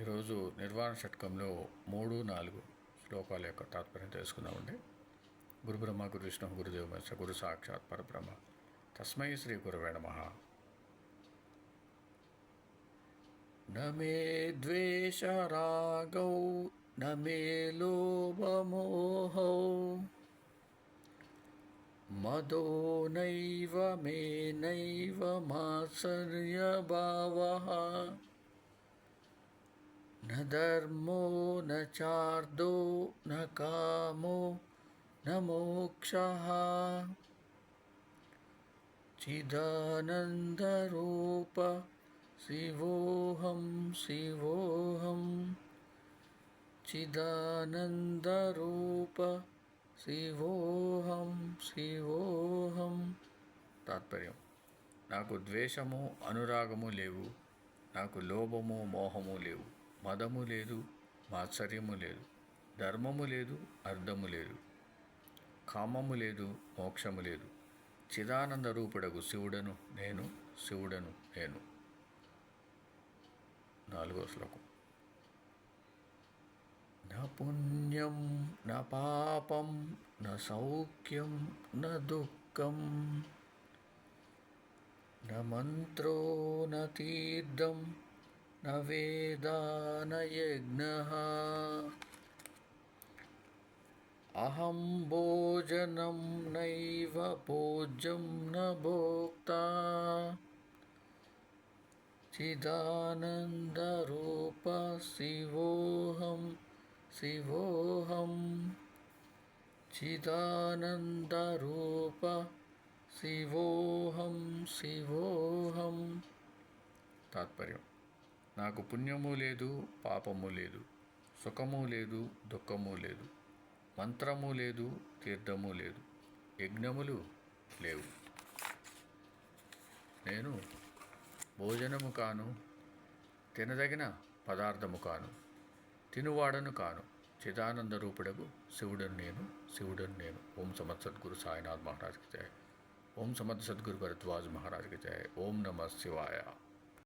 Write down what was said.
ఈరోజు నిర్వాణ షట్కంలో మూడు నాలుగు శ్లోకాల యొక్క తాత్పర్యం తెలుసుకుందామండి. గురు బ్రహ్మ గురు విష్ణు గురుదేవ గురు సాక్షాత్ పరబ్రహ్మ. తస్మై శ్రీ గురువే నమ. నమే ద్వేషరాగౌ నమే లోభమోహౌ మదో నైవ మే నైవ మాత్సర్యభావ न धर्मो न चार्दो न कामो न मोक्षः चिदानन्दरूप शिवोऽहं शिवोऽहं చిదానందరూప శివోహం శివోహం తాత్పర్యం నాకు ద్వేషము అనురాగము లేవు నాకు లోభము మోహము లేవు మదము లేదు మాత్సర్యము లేదు ధర్మము లేదు అర్థము లేదు కామము లేదు మోక్షము లేదు చిదానంద రూపుడగు శివుడను నేను శివుడను నేను నాలుగో శ్లోకం न पुण्यं न पापं न सौख्यं न दुःखं न मन्त्रो न तीर्थं न वेदानयज्ञः अहं भोजनं नैव पूज्यं न भोक्ता। चिदानन्दरूप शिवोहम शिवोऽहं। चिदानन्दरूप शिवोहम शिवोहम तात्पर्य నాకు పుణ్యము లేదు పాపము లేదు సుఖము లేదు దుఃఖము లేదు మంత్రము లేదు తీర్థము లేదు యజ్ఞములు లేవు. నేను భోజనము కాను తినదగిన పదార్థము కాను తినువాడను కాను చిదానంద రూపుడకు శివుడను నేను శివుడను నేను. ఓం సమత్ సద్గురు సాయినాథ్ మహారాజ్కి జయ. ఓం సమత్ సద్గురు భరద్వాజ్ మహారాజ్కి జయ. ఓం నమ శివాయ.